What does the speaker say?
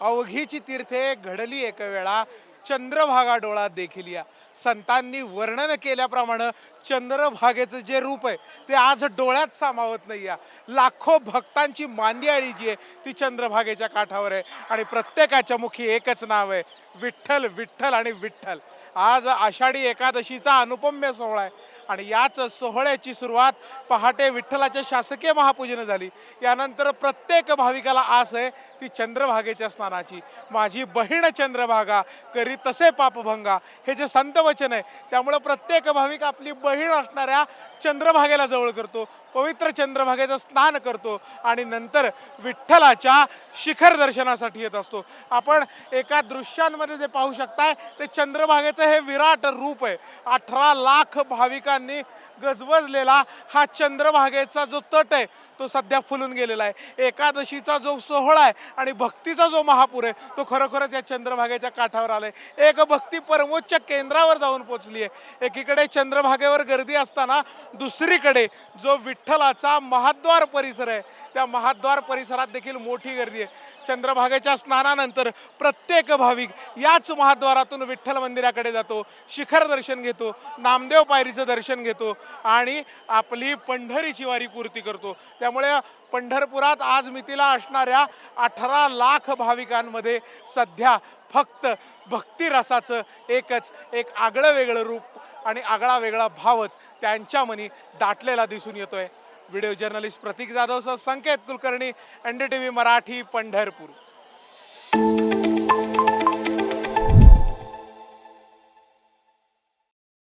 अवघीची तीर्थे घडली एक वेळा. चंद्रभागा डोळा देखील या. संतांनी वर्णन केल्याप्रमाणे चंद्रभागेचं जे रूप आहे ते आज डोळ्यात सामावत नाही या. लाखो भक्तांची मांदियाळी जी आहे ती चंद्रभागेच्या काठावर आहे. आणि प्रत्येकाच्या मुखी एकच नाव आहे विठ्ठल विठ्ठल आणि विठ्ठल. आज आषाढी एकादशीचा अनुपम्य सोहळा आहे. आणि याच सोहळ्याची सुरुवात पहाटे विठ्ठलाच्या शासकीय महापूजेनं झाली. यानंतर प्रत्येक भाविकाला आस आहे ती चंद्रभागेच्या स्नानाची. माझी बहीण चंद्रभागा करी तसे पापभंगा. हे जे संत वचन आहे त्यामुळं प्रत्येक भाविक आपली बहीण असणाऱ्या चंद्रभागेला जवळ करतो. पवित्र चंद्रभागेचं स्नान करतो आणि नंतर विठ्ठलाच्या शिखर दर्शनासाठी येत असतो. आपण एका दृश्यांमध्ये जे पाहू शकताय ते चंद्रभागेचं हे विराट रूप आहे. अठरा लाख भाविकांनी गजबजलेला हा चंद्रभागेचा जो तट आहे तो सध्या फुलून गेलेला आहे. एकादशीचा जो सोहळा आहे आणि भक्तीचा जो महापूर आहे तो खरोखरच या चंद्रभागेच्या काठावर आलाय. एक भक्ती परमोच्च केंद्रावर जाऊन पोचली आहे एकीकडे चंद्रभागेवर गर्दी असताना दुसरीकडे जो विठ्ठलाचा महाद्वार परिसर आहे त्या महाद्वार परिसरात देखील मोठी गर्दी आहे. चंद्रभागेच्या स्नानानंतर प्रत्येक भाविक याच महाद्वारातून विठ्ठल मंदिराकडे जातो शिखर दर्शन घेतो नामदेव पायरीचं दर्शन घेतो आणि आपली पंढरीची वारी पूर्ती करतो. त्यामुळे पंढरपुरात आज मितीला असणाऱ्या अठरा लाख भाविकांमध्ये सध्या फक्त भक्तिरसाचं एकच एक आगळं वेगळं रूप आणि आगळा वेगळा भावच त्यांच्या मनी दाटलेला दिसून येतोय. Video journalist Prateek जाधवसह Sanket Kulkarni N D T V Marathi Pandharpur.